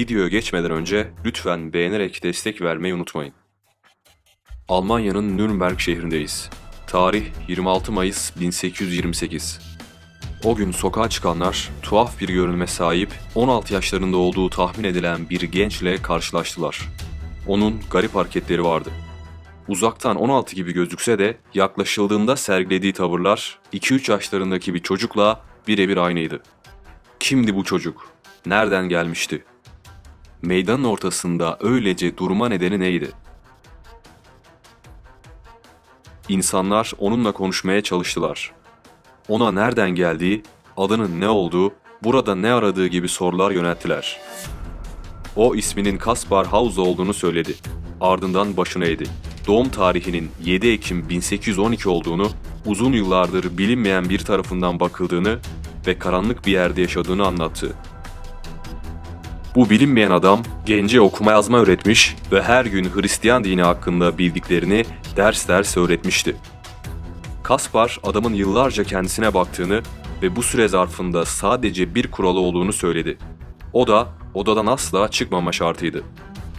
Videoya geçmeden önce lütfen beğenerek destek vermeyi unutmayın. Almanya'nın Nürnberg şehrindeyiz. Tarih 26 Mayıs 1828. O gün sokağa çıkanlar tuhaf bir görünüme sahip 16 yaşlarında olduğu tahmin edilen bir gençle karşılaştılar. Onun garip hareketleri vardı. Uzaktan 16 gibi gözükse de yaklaşıldığında sergilediği tavırlar 2-3 yaşlarındaki bir çocukla birebir aynıydı. Kimdi bu çocuk? Nereden gelmişti? Meydanın ortasında öylece durma nedeni neydi? İnsanlar onunla konuşmaya çalıştılar. Ona nereden geldiği, adının ne olduğu, burada ne aradığı gibi sorular yönelttiler. O isminin Kaspar Hauser olduğunu söyledi. Ardından başını eğdi. Doğum tarihinin 7 Ekim 1812 olduğunu, uzun yıllardır bilinmeyen bir tarafından bakıldığını ve karanlık bir yerde yaşadığını anlattı. Bu bilinmeyen adam gence okuma yazma öğretmiş ve her gün Hristiyan dini hakkında bildiklerini ders ders öğretmişti. Kaspar adamın yıllarca kendisine baktığını ve bu süre zarfında sadece bir kuralı olduğunu söyledi. O da odadan asla çıkmama şartıydı.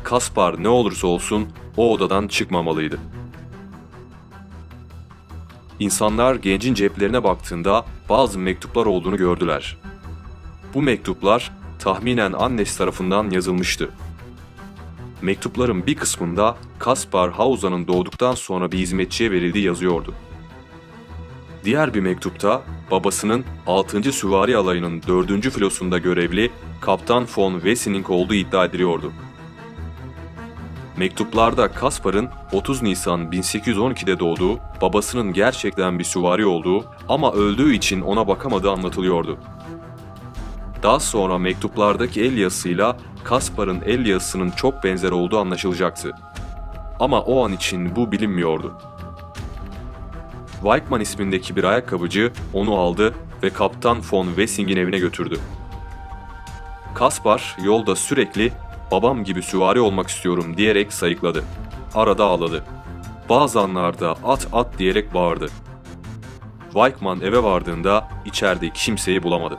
Kaspar ne olursa olsun o odadan çıkmamalıydı. İnsanlar gencin ceplerine baktığında bazı mektuplar olduğunu gördüler. Bu mektuplar tahminen annesi tarafından yazılmıştı. Mektupların bir kısmında Kaspar Hausa'nın doğduktan sonra bir hizmetçiye verildiği yazıyordu. Diğer bir mektupta babasının 6. Süvari Alayı'nın 4. filosunda görevli Kaptan von Wesseling olduğu iddia ediliyordu. Mektuplarda Kaspar'ın 30 Nisan 1812'de doğduğu, babasının gerçekten bir süvari olduğu ama öldüğü için ona bakamadığı anlatılıyordu. Daha sonra mektuplardaki el yazısıyla Kaspar'ın el yazısının çok benzer olduğu anlaşılacaktı. Ama o an için bu bilinmiyordu. Weichmann ismindeki bir ayakkabıcı onu aldı ve Kaptan von Wessing'in evine götürdü. Kaspar yolda sürekli babam gibi süvari olmak istiyorum diyerek sayıkladı. Arada ağladı. Bazı anlarda at at diyerek bağırdı. Weichmann eve vardığında içeride kimseyi bulamadı.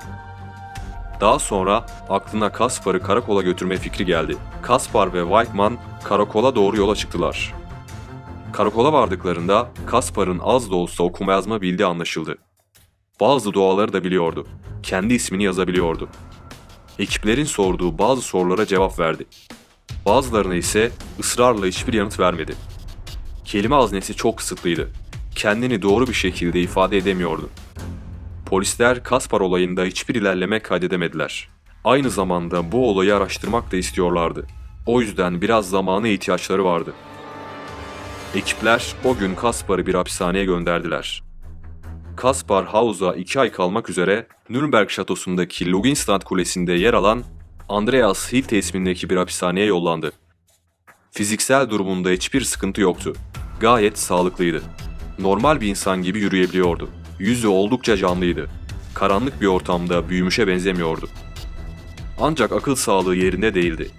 Daha sonra aklına Kaspar'ı karakola götürme fikri geldi. Kaspar ve Weichmann karakola doğru yola çıktılar. Karakola vardıklarında Kaspar'ın az da olsa okuma yazma bildiği anlaşıldı. Bazı duaları da biliyordu. Kendi ismini yazabiliyordu. Ekiplerin sorduğu bazı sorulara cevap verdi. Bazılarına ise ısrarla hiçbir yanıt vermedi. Kelime haznesi çok kısıtlıydı. Kendini doğru bir şekilde ifade edemiyordu. Polisler Kaspar olayında hiçbir ilerleme kaydedemediler. Aynı zamanda bu olayı araştırmak da istiyorlardı. O yüzden biraz zamana ihtiyaçları vardı. Ekipler o gün Kaspar'ı bir hapishaneye gönderdiler. Kaspar Hausa iki ay kalmak üzere Nürnberg şatosundaki Loginstadt Kulesi'nde yer alan Andreas Hilte ismindeki bir hapishaneye yollandı. Fiziksel durumunda hiçbir sıkıntı yoktu. Gayet sağlıklıydı. Normal bir insan gibi yürüyebiliyordu. Yüzü oldukça canlıydı. Karanlık bir ortamda büyümüşe benzemiyordu. Ancak akıl sağlığı yerinde değildi.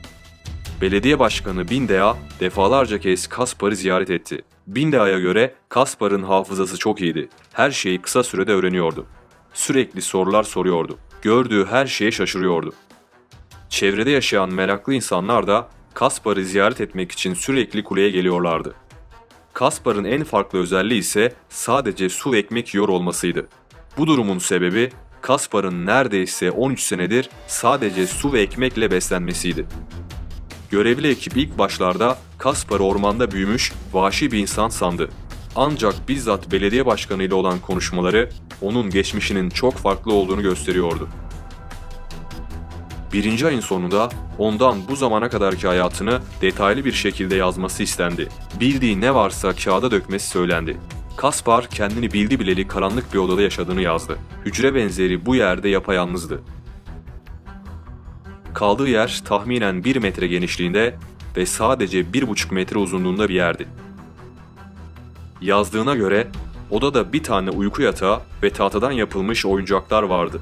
Belediye Başkanı Bindea defalarca kez Kaspar'ı ziyaret etti. Bindea'ya göre Kaspar'ın hafızası çok iyiydi. Her şeyi kısa sürede öğreniyordu. Sürekli sorular soruyordu. Gördüğü her şeye şaşırıyordu. Çevrede yaşayan meraklı insanlar da Kaspar'ı ziyaret etmek için sürekli kuleye geliyorlardı. Kaspar'ın en farklı özelliği ise sadece su ve ekmek yiyor olmasıydı. Bu durumun sebebi Kaspar'ın neredeyse 13 senedir sadece su ve ekmekle beslenmesiydi. Görevli ekip ilk başlarda Kaspar'ı ormanda büyümüş, vahşi bir insan sandı. Ancak bizzat belediye başkanı ile olan konuşmaları onun geçmişinin çok farklı olduğunu gösteriyordu. Birinci ayın sonunda ondan bu zamana kadarki hayatını detaylı bir şekilde yazması istendi. Bildiği ne varsa kağıda dökmesi söylendi. Kaspar kendini bildi bileli karanlık bir odada yaşadığını yazdı. Hücre benzeri bu yerde yapayalnızdı. Kaldığı yer tahminen 1 metre genişliğinde ve sadece 1,5 metre uzunluğunda bir yerdi. Yazdığına göre odada bir tane uyku yatağı ve tahtadan yapılmış oyuncaklar vardı.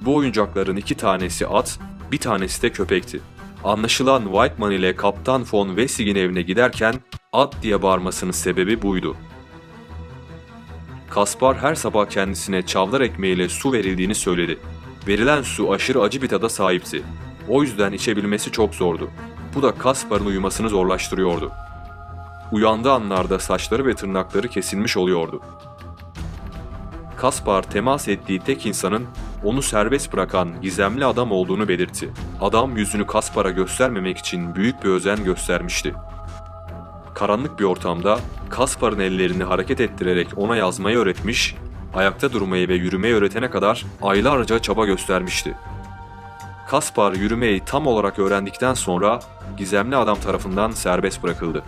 Bu oyuncakların iki tanesi at, bir tanesi de köpekti. Anlaşılan Whiteman ile Kaptan von Wessig'in evine giderken at diye bağırmasının sebebi buydu. Kaspar her sabah kendisine çavdar ekmeğiyle su verildiğini söyledi. Verilen su aşırı acı bir tada sahipti. O yüzden içebilmesi çok zordu. Bu da Kaspar'ın uyumasını zorlaştırıyordu. Uyandığı anlarda saçları ve tırnakları kesilmiş oluyordu. Kaspar temas ettiği tek insanın onu serbest bırakan gizemli adam olduğunu belirtti. Adam yüzünü Kaspar'a göstermemek için büyük bir özen göstermişti. Karanlık bir ortamda Kaspar'ın ellerini hareket ettirerek ona yazmayı öğretmiş, ayakta durmayı ve yürümeyi öğretene kadar aylarca çaba göstermişti. Kaspar yürümeyi tam olarak öğrendikten sonra gizemli adam tarafından serbest bırakıldı.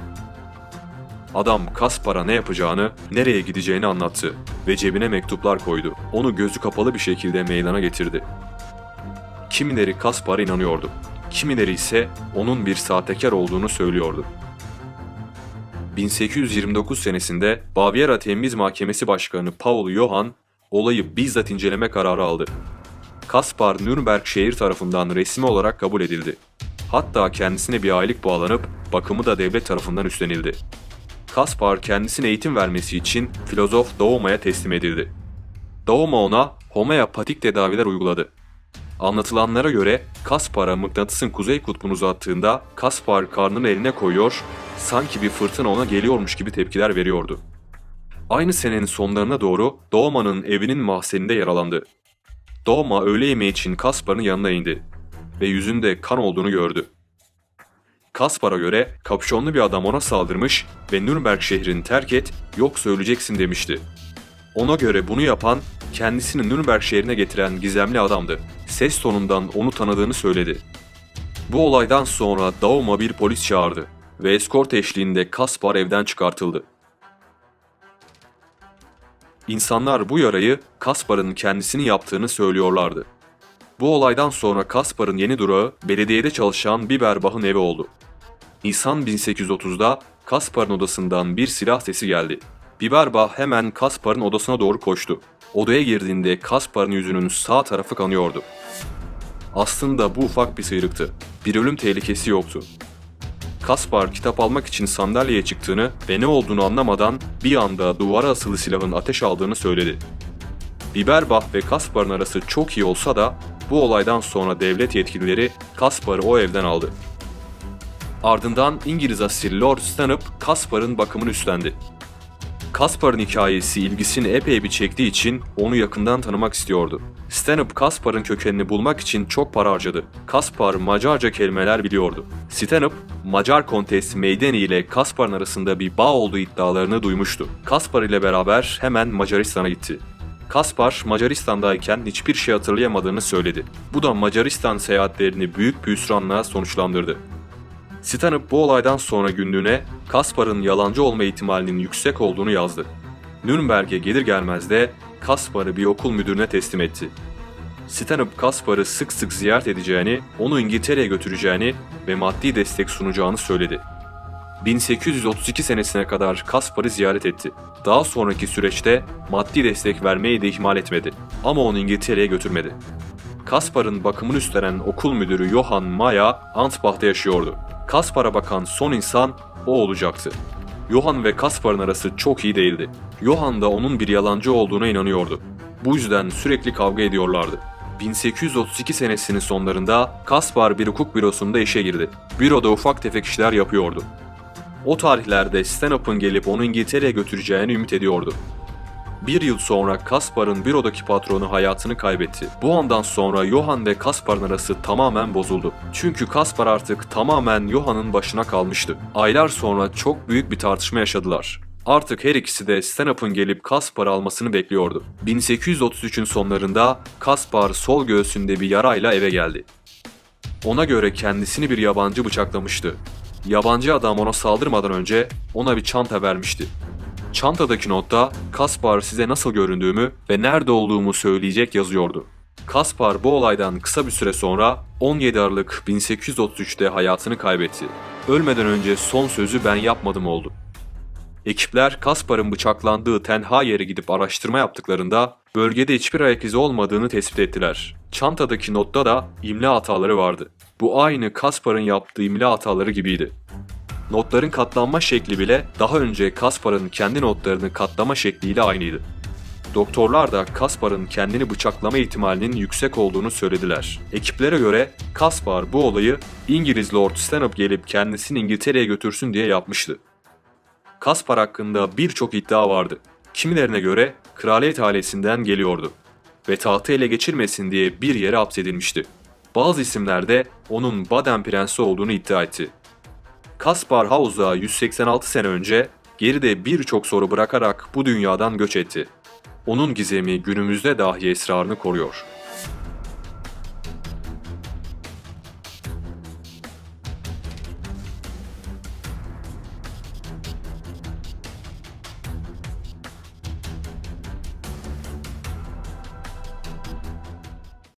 Adam Kaspar'a ne yapacağını, nereye gideceğini anlattı ve cebine mektuplar koydu. Onu gözü kapalı bir şekilde meydana getirdi. Kimileri Kaspar'a inanıyordu. Kimileri ise onun bir sahtekar olduğunu söylüyordu. 1829 senesinde Bavyera Temiz Mahkemesi Başkanı Paul Johann olayı bizzat inceleme kararı aldı. Kaspar Nürnberg şehir tarafından resmi olarak kabul edildi. Hatta kendisine bir aylık bağlanıp bakımı da devlet tarafından üstlenildi. Kaspar kendisine eğitim vermesi için filozof Dauma'ya teslim edildi. Dauma ona homeopatik tedaviler uyguladı. Anlatılanlara göre Kaspar'a mıknatısın kuzey kutbunu uzattığında Kaspar karnını eline koyuyor, sanki bir fırtına ona geliyormuş gibi tepkiler veriyordu. Aynı senenin sonlarına doğru Dauma'nın evinin mahzeninde yaralandı. Dauma öğle yemeği için Kaspar'ın yanına indi ve yüzünde kan olduğunu gördü. Kaspar'a göre kapşonlu bir adam ona saldırmış ve Nürnberg şehrini terk et, yoksa öleceksin demişti. Ona göre bunu yapan, kendisini Nürnberg şehrine getiren gizemli adamdı. Ses tonundan onu tanıdığını söyledi. Bu olaydan sonra Dauma bir polis çağırdı ve eskort eşliğinde Kaspar evden çıkartıldı. İnsanlar bu yarayı Kaspar'ın kendisini yaptığını söylüyorlardı. Bu olaydan sonra Kaspar'ın yeni durağı belediyede çalışan Biberbach'ın evi oldu. Nisan 1830'da Kaspar'ın odasından bir silah sesi geldi. Biberbach hemen Kaspar'ın odasına doğru koştu. Odaya girdiğinde Kaspar'ın yüzünün sağ tarafı kanıyordu. Aslında bu ufak bir sıyrıktı. Bir ölüm tehlikesi yoktu. Kaspar kitap almak için sandalyeye çıktığını ve ne olduğunu anlamadan bir anda duvara asılı silahın ateş aldığını söyledi. Biberbach ve Kaspar'ın arası çok iyi olsa da bu olaydan sonra devlet yetkilileri Kaspar'ı o evden aldı. Ardından İngiliz asil Lord Stanhope Kaspar'ın bakımını üstlendi. Kaspar'ın hikayesi ilgisini epey bir çektiği için onu yakından tanımak istiyordu. Stanhope Kaspar'ın kökenini bulmak için çok para harcadı. Kaspar Macarca kelimeler biliyordu. Stanhope, Macar Kontes Meydeni ile Kaspar'ın arasında bir bağ olduğu iddialarını duymuştu. Kaspar ile beraber hemen Macaristan'a gitti. Kaspar Macaristan'dayken hiçbir şey hatırlayamadığını söyledi. Bu da Macaristan seyahatlerini büyük bir hüsranla sonuçlandırdı. Stanhope bu olaydan sonra günlüğüne Kaspar'ın yalancı olma ihtimalinin yüksek olduğunu yazdı. Nürnberg'e gelir gelmez de Kaspar'ı bir okul müdürüne teslim etti. Stanhope Kaspar'ı sık sık ziyaret edeceğini, onu İngiltere'ye götüreceğini ve maddi destek sunacağını söyledi. 1832 senesine kadar Kaspar'ı ziyaret etti. Daha sonraki süreçte maddi destek vermeyi de ihmal etmedi ama onu İngiltere'ye götürmedi. Kaspar'ın bakımını üstlenen okul müdürü Johann Maya Ansbach'ta yaşıyordu. Kaspar'a bakan son insan o olacaktı. Johann ve Kaspar'ın arası çok iyi değildi. Johann da onun bir yalancı olduğuna inanıyordu. Bu yüzden sürekli kavga ediyorlardı. 1832 senesinin sonlarında Kaspar bir hukuk bürosunda işe girdi. Büroda ufak tefek işler yapıyordu. O tarihlerde Stanhope'ın gelip onu İngiltere'ye götüreceğini ümit ediyordu. Bir yıl sonra Kaspar'ın bürodaki patronu hayatını kaybetti. Bu andan sonra Johann ve Kaspar'ın arası tamamen bozuldu. Çünkü Kaspar artık tamamen Johann'ın başına kalmıştı. Aylar sonra çok büyük bir tartışma yaşadılar. Artık her ikisi de Stanhope'ın gelip Kaspar'ı almasını bekliyordu. 1833'ün sonlarında Kaspar sol göğsünde bir yarayla eve geldi. Ona göre kendisini bir yabancı bıçaklamıştı. Yabancı adam ona saldırmadan önce ona bir çanta vermişti. Çantadaki notta Kaspar size nasıl göründüğümü ve nerede olduğumu söyleyecek yazıyordu. Kaspar bu olaydan kısa bir süre sonra 17 Aralık 1833'te hayatını kaybetti. Ölmeden önce son sözü ben yapmadım oldu. Ekipler Kaspar'ın bıçaklandığı tenha yere gidip araştırma yaptıklarında bölgede hiçbir ayak izi olmadığını tespit ettiler. Çantadaki notta da imla hataları vardı. Bu aynı Kaspar'ın yaptığı imla hataları gibiydi. Notların katlanma şekli bile daha önce Kaspar'ın kendi notlarını katlama şekliyle aynıydı. Doktorlar da Kaspar'ın kendini bıçaklama ihtimalinin yüksek olduğunu söylediler. Ekiplere göre Kaspar bu olayı İngiliz Lord Stanhope gelip kendisini İngiltere'ye götürsün diye yapmıştı. Kaspar hakkında birçok iddia vardı. Kimilerine göre kraliyet ailesinden geliyordu ve tahtı ele geçirmesin diye bir yere hapsedilmişti. Bazı isimler de onun Baden Prensi olduğunu iddia etti. Kaspar Hausa 186 sene önce geride birçok soru bırakarak bu dünyadan göç etti. Onun gizemi günümüzde dahi esrarını koruyor.